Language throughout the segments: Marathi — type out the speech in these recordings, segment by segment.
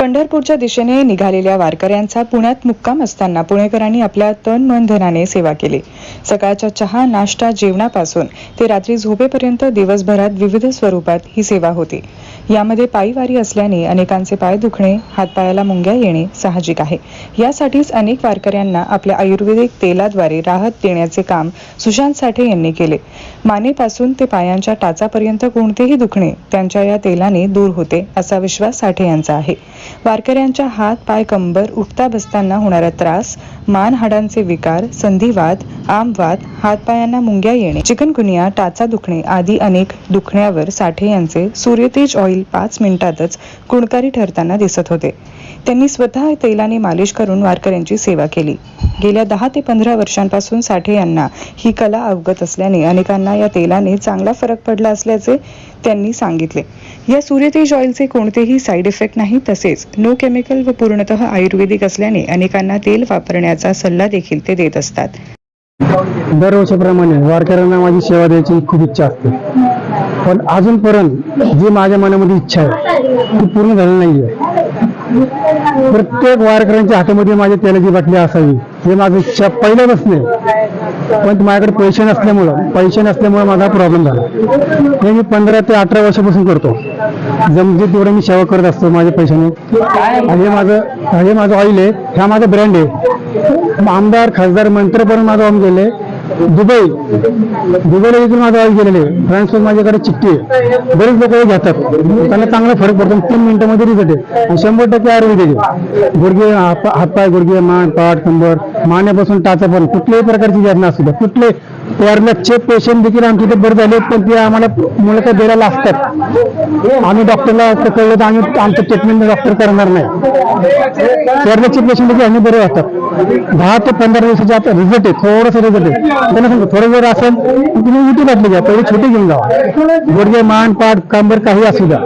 पंढरपूरच्या दिशेने निघालेल्या वारकऱ्यांचा पुण्यात मुक्काम असताना पुणेकरांनी आपल्या तन मन धनाने सेवा केली. सकाळच्या चहा नाश्ता जेवणापासून ते रात्री झोपेपर्यंत दिवसभरात विविध स्वरूपात ही सेवा होती. यामध्ये पायी वारी असल्याने अनेकांचे पाय दुखणे हातपायाला मुंग्या येणे साहजिक आहे. यासाठीच अनेक वारकऱ्यांना आपल्या आयुर्वेदिक तेलाद्वारे राहत देण्याचे काम सुशांत साठे यांनी केले. मानेपासून ते पायांच्या टाचापर्यंत कोणतेही दुखणे त्यांच्या या तेलाने दूर होते असा विश्वास साठे यांचा आहे. वारकऱ्यांच्या हात पाय कंबर उठता बसताना होणारा त्रास मान हाडांचे विकार संधिवाद आमवात हातपायांना मुंग्या येणे चिकनगुनिया टाचा दुखणे आदी अनेक दुखण्यावर साठे यांचे सूर्यतेज ऑइल पाच मिनिटातच गुणकारी ठरताना दिसत होते. त्यांनी स्वतः तेलाने मालिश करून वारकऱ्यांची सेवा केली. गेल्या दहा ते पंधरा वर्षांपासून साठे यांना ही कला अवगत असल्याने अनेकांना या तेलाने चांगला फरक पडला असल्याचे त्यांनी सांगितले. या सूर्यतेज ऑइलचे कोणतेही साईड इफेक्ट नाही तसेच नो केमिकल व पूर्णतः आयुर्वेदिक असल्याने अनेकांना तेल वापरण्याचा सल्ला देखील ते देत असतात. दरवर्षीप्रमाणे वारकऱ्यांना माझी सेवा द्यायची खूप इच्छा असते. पण अजूनपर्यंत जी माझ्या मनामध्ये इच्छा आहे ती पूर्ण झाली नाहीये. प्रत्येक वारकऱ्यांच्या हातामध्ये माझ्या तेलाची बाटली असावी हे माझी इच्छा पहिल्यापासून आहे. पण माझ्याकडे पैसे नसल्यामुळं पैसे नसल्यामुळे माझा प्रॉब्लेम झाला. हे मी पंधरा ते अठरा वर्षापासून करतो. जमजे तेवढं मी सेवा करत असतो माझ्या पैशाने. आणि हे माझं हे माझं ऑइल आहे हा माझा ब्रँड आहे. आमदार खासदार मंत्री पण माझं ऑन गेले दुबई. दुबईला देखील माझा ऑइल गेलेले आहे. फ्रान्सवर माझ्याकडे चिठ्ठी आहे. बरेच लोक हे घेतात. त्यांना चांगला फरक पडतो. तीन मिनिटांमध्ये रिझल्ट आहे आणि शंभर टक्के आरोग्य आहे गुडघे हात- हातपाय गुडघे मान पाठ कंबर. मानेपासून टाचा पण कुठल्याही प्रकारची वेदना असू द्या. कुठले पेरण्याचे पेशंट देखील आमच्या इथे बरे झाले पण ते आम्हाला मुलं द्यायला लागतात. आम्ही डॉक्टरला कळलं तर आम्ही आमचं ट्रीटमेंट डॉक्टर करणार नाही. पेरण्याचे पेशंट देखील आम्ही बरे होतात. दहा ते पंधरा दिवसाचे आता रिझल्ट आहे थोडंसं रिझल्ट आहे. त्यांना सांगतो थोडं जर असेल तुम्ही उठी बाटली घ्या पहिले छोटी घेऊन जावा. गुडघे मान पाठ कांबर काही असू द्या.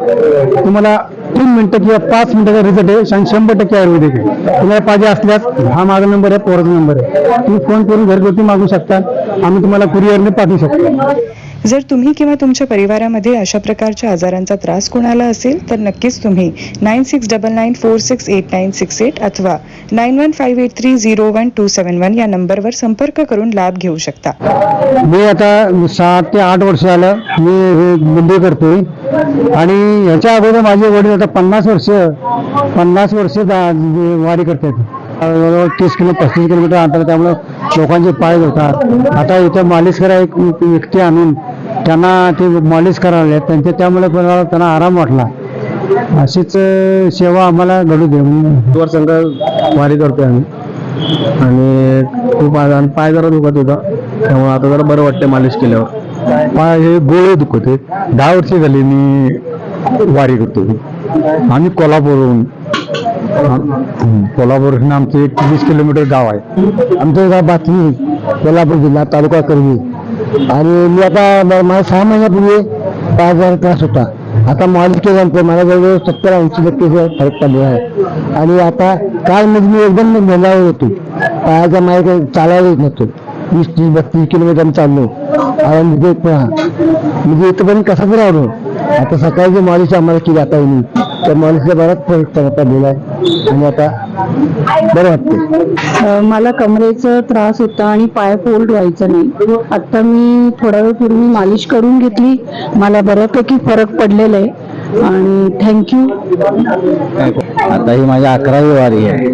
तुम्हाला तीन मिनटं किंवा पाच मिनिटाचा रिझल्ट आहे. आणि शंभर टक्के आयुर्वेदिक आहे. तुम्हाला पाहिजे असल्यास हा माझा नंबर आहे पोराचा नंबर आहे. तुम्ही फोन करून घरगुती मागू शकता. आम्ही तुम्हाला कुरिअरने पाठवू शकतो. जर तुम्ही किंवा तुमच्या परिवारामध्ये अशा प्रकारच्या आजारांचा त्रास कोणाला असेल तर नक्कीच तुम्ही nine six double nine four six eight nine six eight अथवा nine one five eight three zero one two seven one या नंबरवर संपर्क करून लाभ घेऊ शकता. मी आता सात ते आठ वर्ष झालं मी मुंबई करतोय. आणि ह्याच्या अगोदर माझे वडील आता पन्नास वर्ष पन्नास वर्ष वारी करतात. जवळजवळ तीस किलो पस्तीस किलोमीटर अंतर त्यामुळं त्यामुळे लोकांचे पाय होतात आता इथं मालिश करा एक व्यक्ती आणून त्यांना ते मालिश करायला त्यांच्या त्यामुळे कोणाला त्यांना आराम वाटला. अशीच सेवा आम्हाला घडू दे म्हणून. वर संघ वारी करतोय आम्ही. आणि खूप आज आणि पाय जरा दुखत होता. त्यामुळे आता जरा बरं वाटतं मालिश केल्यावर. पाय हे गोळे दुखत दहा वर्ष झाली मी वारी करतो आम्ही कोल्हापूरहून हं, कोल्हापूरहून आमचं एक वीस किलोमीटर गाव आहे. आमचं गाव बातमी कोल्हापूर जिल्हा तालुका करवी. आणि मी आता मला सहा महिन्यापूर्वी हजार त्रास होता. आता मालिश केल्यानंतर मला जवळजवळ सत्तर ऐंशी टक्के फरक पडलेला आहे. आणि आता काल म्हणजे मी एकदम मेलावर होतो. पायाचा माझ्या चालायला येत नव्हतो. वीस तीस बत्तीस किलोमीटर आम्ही चाललो. आणि म्हणजे इथं पण कसा तरी आवडलो आता सकाळची मालिश आम्हाला केली आता येईल त्या मालिशचा बराच फरक पडलेला आणि आता बरं वाटतं मला कमरेचा त्रास होता आणि पाय फोल्ड व्हायचा नाही. आता मी थोडा वेळ पूर्वी मालिश करून घेतली. मला बऱ्यापैकी फरक पडलेला आहे. आणि थँक्यू आता ही माझी अकरावी वारी आहे.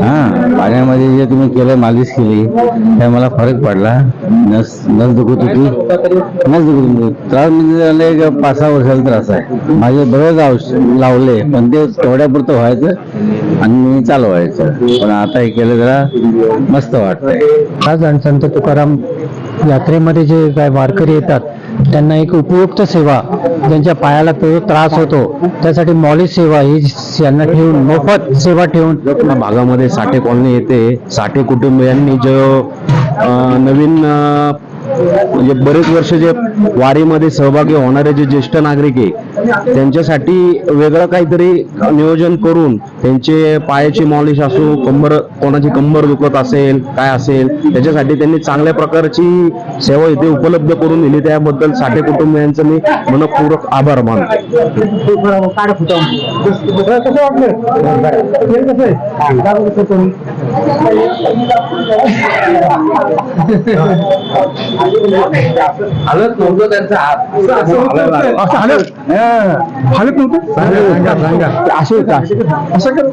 हा पाण्यामध्ये जे तुम्ही केलं मालिश केली. त्या मला फरक पडला. नस नस दुखत होती. नस दुखत त्रास म्हणजे झालं एक पाच सहा वर्षाचा त्रास आहे. माझे बरेच औषध लावले पण ते तेवढ्यापुरतं व्हायचं आणि मी चालवायचं. पण आता हे केलं जरा मस्त वाटतंय. आज आणि संत तुकाराम यात्रेमध्ये जे काय वारकरी येतात त्यांना एक उपयुक्त सेवा ज्यांच्या पायाला त्रास होतो त्यासाठी मॉलिश सेवा ही यांना ठेवून मोफत सेवा ठेवून. भागामध्ये साठे कॉलनी येते. साठे कुटुंबियांनी जो नवीन म्हणजे बरेच वर्ष जे वारीमध्ये सहभागी होणारे जे ज्येष्ठ नागरिक आहे त्यांच्यासाठी वेगळं काहीतरी नियोजन करून त्यांचे पायाची मॉलिश असो कंबर कोणाची कंबर दुखत असेल काय असेल त्याच्यासाठी त्यांनी चांगल्या प्रकारची सेवा इथे उपलब्ध करून दिली. त्याबद्दल साठे कुटुंबियांचं मी मनपूर्वक आभार मानतो. हालत नव्हतं त्यांचा हात असं हालत हालत नव्हतं असे होता असं करत